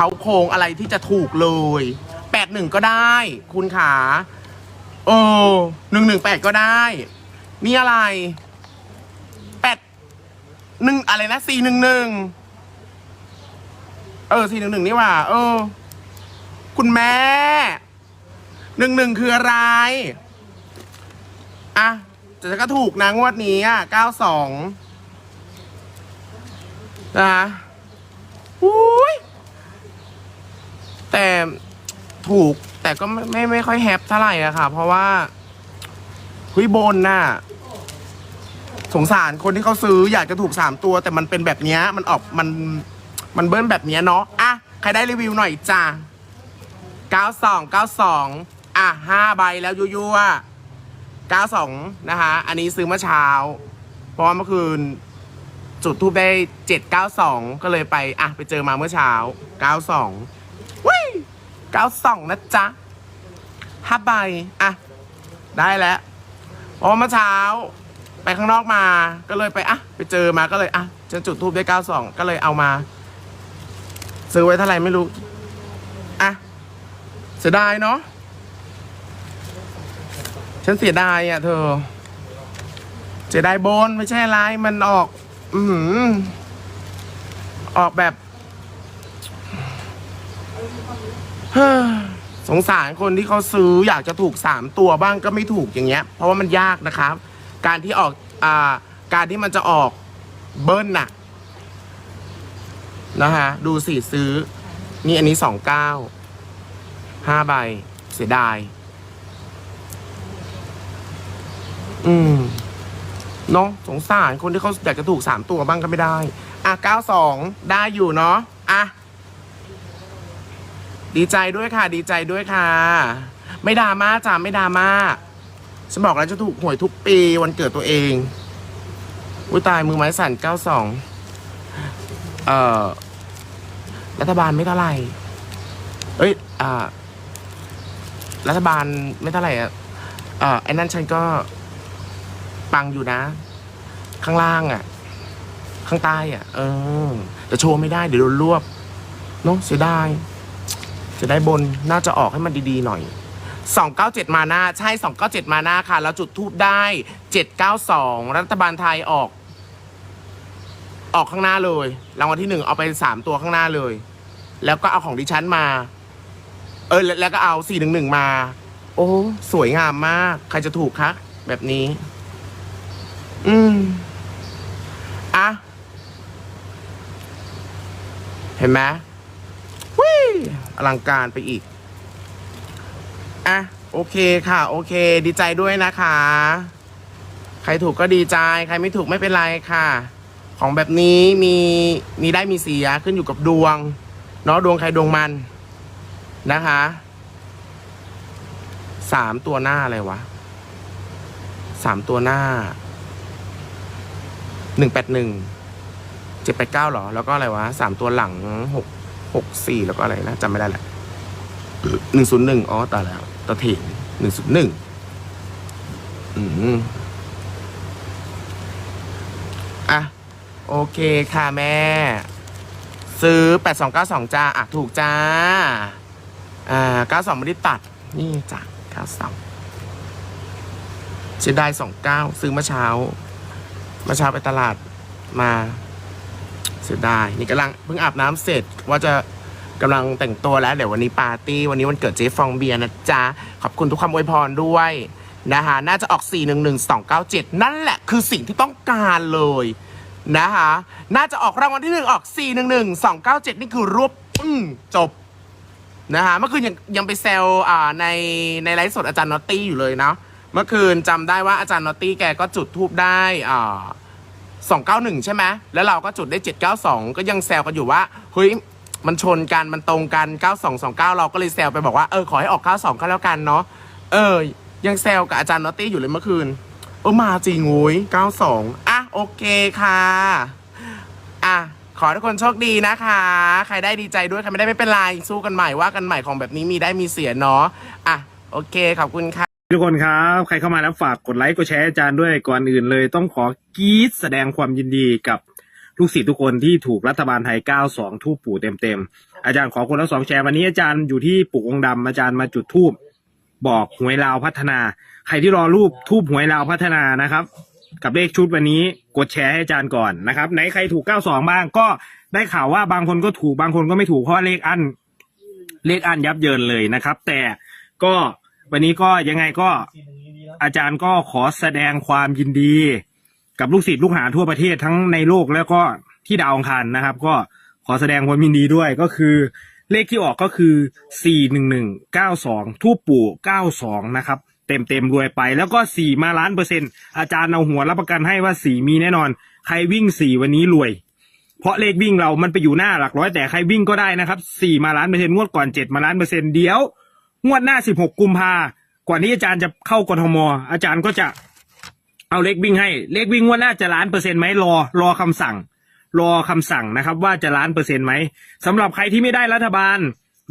เขาโครงอะไรที่จะถูกเลยแปดหนึ่งก็ได้ คุณขาเออหนึ่งหนึ่งแปดก็ได้ นี่อะไรแปดหนึ่งอะไรนะสี่หนึ่งหนึ่งเออสี่หนึ่งหนึ่งนี่ว่า เออ คุณแม่หนึ่งหนึ่งคืออะไร อะแต่ก็ถูกนะงวดนี้อะเก้าสองนะอุ้ย แต่ถูกแต่ก็ไม่ไม่ไม่ค่อยแฮปเท่าไหร่อะค่ะ เพราะว่าคุยบนน่ะ สงสารคนที่เขาซื้ออยากจะถูกสามตัว แต่มันเป็นแบบเนี้ยมันออกมันมันเบิ้ลแบบเนี้ยเนาะอะใครได้รีวิวหน่อยจ้าเก้าสองเก้าสองอะห้าใบแล้วยั่วๆ92 นะคะ อันนี้ซื้อเมื่อเช้า เพราะว่าเมื่อคืน จุดทูบได้ 792 ก็เลยไป อะ ไปเจอมาเมื่อเช้า 92 92 นะจ๊ะห้าใบอะ ได้แล้วเพราะว่าเมื่อเช้า ไปข้างนอกมาก็เลยไปอะไปเจอมาก็เลยอะฉันจุดทูบได้ 92 ก็เลยเอามา ซื้อไว้เท่าไหร่ไม่รู้ อะ เสียดายเนาะฉันเสียดายอะเธอเสียดายโบนไม่ใช่อะไรมันออก อือหืออกแบบ สงสารคนที่เขาซื้ออยากจะถูกสามตัวบ้างก็ไม่ถูกอย่างเงี้ย เพราะว่ามันยากนะครับ การที่ออกอ่าการที่มันจะออกเบิ้ลน่ะนะฮะดูสิซื้อ นี่อันนี้สองเก้าห้าใบ เสียดาย อืมเนาะสงสารคนที่เขาอยากจะถูกสามตัวบ้างก็ไม่ได้ อะเก้าสองได้อยู่เนาะอะ ดีใจด้วยค่ะ ดีใจด้วยค่ะ ไม่ดราม่าจ้าไม่ดราม่าฉันบอกแล้วจะถูกหวยทุกปีวันเกิดตัวเองอุ้ยตายมือไม้สั่นเก้าสองเอ่อ รัฐบาลไม่เท่าไหร่เอ้ยอ่ารัฐบาลไม่เท่าไหร่อะอ่าไอ้นั่นฉันก็ปังอยู่นะ ข้างล่างอะ ข้างใต้อะ เออแต่โชว์ไม่ได้เดี๋ยวโดนรวบเนาะเสียดาย จะได้บนน่าจะออกให้มันดีๆหน่อย 297 มาหน้าใช่ 297 มาหน้าค่ะ แล้วจุดทูบได้ 792 รัฐบาลไทยออก ออกข้างหน้าเลยรางวัลที่หนึ่งเอาไปสามตัวข้างหน้าเลย แล้วก็เอาของดิฉันมา เออ แล้วแล้วก็เอา411มา โอ้ สวยงามมาก ใครจะถูกคะ แบบนี้ อืมอะเห็นไหม อลังการไปอีก อะ โอเคค่ะ โอเค ดีใจด้วยนะคะ ใครถูกก็ดีใจ ใครไม่ถูกไม่เป็นไรค่ะ ของแบบนี้มีมีได้มีเสียขึ้นอยู่กับดวง เนาะดวงใครดวงมันนะคะสามตัวหน้าอะไรวะสามตัวหน้าหนึ่งแปดหนึ่งเจ็ดแปดเก้าหรอ แล้วก็อะไรวะสามตัวหลังหก หกสี่แล้วก็อะไรนะจำไม่ได้แหละหนึ่งศูนย์หนึ่งอ๋อตายแล้วตะเถนหนึ่งศูนย์หนึ่งอืมอะ โอเคค่ะแม่ ซื้อแปดสองเก้าสองจ้า อะ ถูกจ้า อ่าเก้าสองไม่ได้ตัด นี่จ้ะเก้าสองเสียดายสองเก้าซื้อเมื่อเช้า เมื่อเช้าไปตลาดมา เสียดายนี่กำลังเพิ่งอาบน้ำเสร็จว่าจะกำลังแต่งตัวแล้วเดี๋ยววันนี้ปาร์ตี้วันนี้วันเกิดเจ๊ฟองเบียร์นะจ๊ะ ขอบคุณทุกคำอวยพรด้วยนะคะน่าจะออก 4 1 1 2 9 7 นั่นแหละคือสิ่งที่ต้องการเลยนะคะน่าจะออกรางวัลที่ 1 ออก 4 1 1 2 9 7 นี่คือรวบปึ้งจบนะคะเมื่อคืนยังยังไปแซวอ่าในในไลฟ์สดอาจารย์นอตตี้อยู่เลยเนาะเมื่อคืนจำได้ว่าอาจารย์นอตตี้แกก็จุดทูบได้อ่า สองเก้าหนึ่งใช่ไหมแล้วเราก็จุดได้เจ็ดเก้าสองก็ยังแซวกันอยู่ว่าเฮ้ยมันชนกันมันตรงกันเก้าสองสองเก้าเราก็เลยแซวไปบอกว่าเออขอให้ออกเก้าสองก็แล้วกันเนาะเออ ยังแซวกับอาจารย์นอตตี้อยู่เลยเมื่อคืนเออมาจริงโว้ยเก้าสองอะ โอเคค่ะ อะ ขอทุกคนโชคดีนะคะ ใครได้ดีใจด้วย ใครไม่ได้ไม่เป็นไร สู้กันใหม่ว่ากันใหม่ของแบบนี้มีได้มีเสียเนาะอะ โอเค ขอบคุณค่ะ ทุกคนครับ ใครเข้ามาแล้วฝากกดไลค์กดแชร์อาจารย์ด้วยก่อนอื่นเลย ต้องขอกรีดแสดงความยินดีกับลูกศิษย์ทุกคนที่ถูกรัฐบาลไทย 92 ทูปปู่เต็มๆ อาจารย์ขอคนละสองแชร์วันนี้อาจารย์อยู่ที่ปู่องค์ดำอาจารย์มาจุดทูบบอกหวยลาวพัฒนา ใครที่รอรูปทูบหวยลาวพัฒนานะครับ กับเลขชุดวันนี้กดแชร์ให้อาจารย์ก่อนนะครับไหนใครถูก 92 บ้างก็ได้ข่าวว่าบางคนก็ถูกบางคนก็ไม่ถูกเพราะว่าเลขอันเลขอันยับเยินเลยนะครับ แต่ก็ วันนี้ก็ยังไงก็อาจารย์ก็ขอแสดงความยินดี กับลูกศิษย์ลูกหาทั่วประเทศทั้งในโลกแล้วก็ที่ดาวอังคารนะครับ ก็ขอแสดงความยินดีด้วยก็คือ เลขที่ออกก็คือ 41192 ทูปปู่ 92 นะครับ เต็มเต็มรวยไป แล้วก็ 4 มาล้านเปอร์เซ็นต์อาจารย์เอาหัวรับประกันให้ว่า 4 มีแน่นอน ใครวิ่ง 4 วันนี้รวย เพราะเลขวิ่งเรามันไปอยู่หน้าหลักร้อยแต่ใครวิ่งก็ได้นะครับ 4 มาล้านเปอร์เซ็นต์งวดก่อน 7 มาล้านเปอร์เซ็นต์เดี๋ยว งวดหน้า16กุมภาก่อนที่อาจารย์จะเข้ากทมอาจารย์ก็จะเอาเลขวิ่งให้ เลขวิ่งงวดหน้าจะล้านเปอร์เซ็นต์ไหมรอรอคำสั่ง รอคำสั่งนะครับ ว่าจะล้านเปอร์เซ็นต์ไหมสำหรับใครที่ไม่ได้รัฐบาล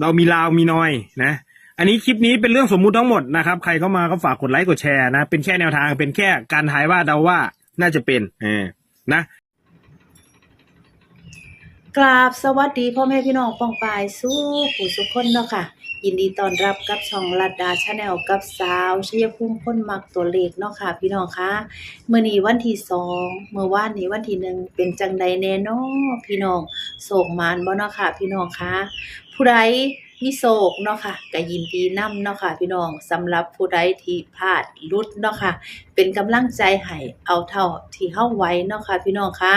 เรามีลาวมีน้อยนะ อันนี้คลิปนี้เป็นเรื่องสมมุติทั้งหมดนะครับ ใครเข้ามาก็ฝากกดไลค์กดแชร์นะ เป็นแค่แนวทางเป็นแค่การทายว่าเดาว่าน่าจะเป็นเออนะ กราบสวัสดีพ่อแม่พี่น้องปองปายสู้ผู้สุขคนเนาะค่ะ ยินดีต้อนรับกับช่องลัดดาชาแนลกับสาวชัยภูมิคนมักตัวเลขเนาะค่ะ พี่น้องคะเมื่อนี้วันที่สองเมื่อวานนี้วันที่หนึ่งเป็นจังใดแน่นอพี่น้องโศกมานบ่เนาะค่ะ พี่น้องคะผู้ใด มีโศกเนาะค่ะก็ยินดีนํเนาะค่ะพี่น้องสำหรับผู้ใดที่พลาดลุดเนาะค่ะเป็นกำลังใจให้เอาเท่าที่เฮาไว้เนาะค่ะพี่น้องคะ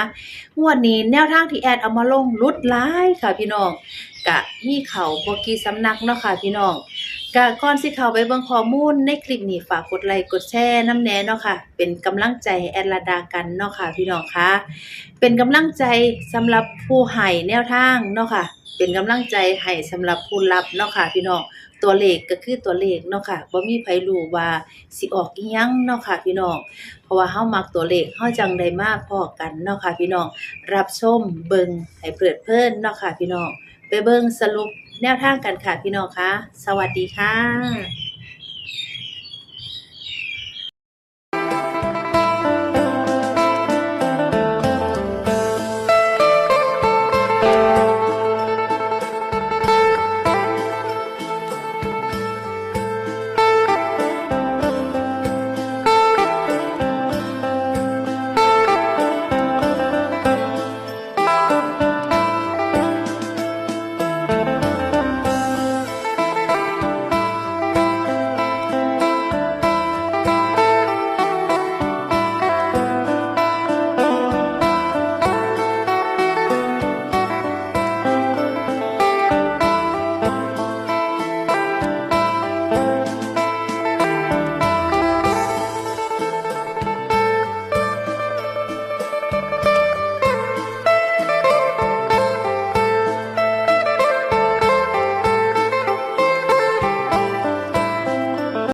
งวดนี้แนวทางที่แอดเอามาลงลุดหลายค่ะพี่น้องกะมีเขาบ่กี่สำนักเนาะค่ะพี่น้อง กะก่อนสิเข้าไปเบิ่งข้อมูลในคลิปนี้ฝากกดไลค์กดแชร์น้ำแน่เนาะค่ะ เป็นกำลังใจแอดระดากันเนาะค่ะพี่น้องคะเป็นกำลังใจสำหรับผู้ให้แนวทางเนาะค่ะ เป็นกำลังใจให้สำหรับผู้รับเนาะค่ะพี่น้องตัวเลขก็คือตัวเลขเนาะค่ะบ่มีไผรู้ว่าสิออกอีหยังเนาะค่ะพี่น้อง เพราะว่าเฮามักตัวเลขเฮาจังได้มากพอกันเนาะค่ะพี่น้อง รับชมเบิงให้เพลิดเพลินเนาะค่ะพี่น้อง ไปเบิงสรุป แนวทางกันค่ะพี่น้องคะ สวัสดีค่ะ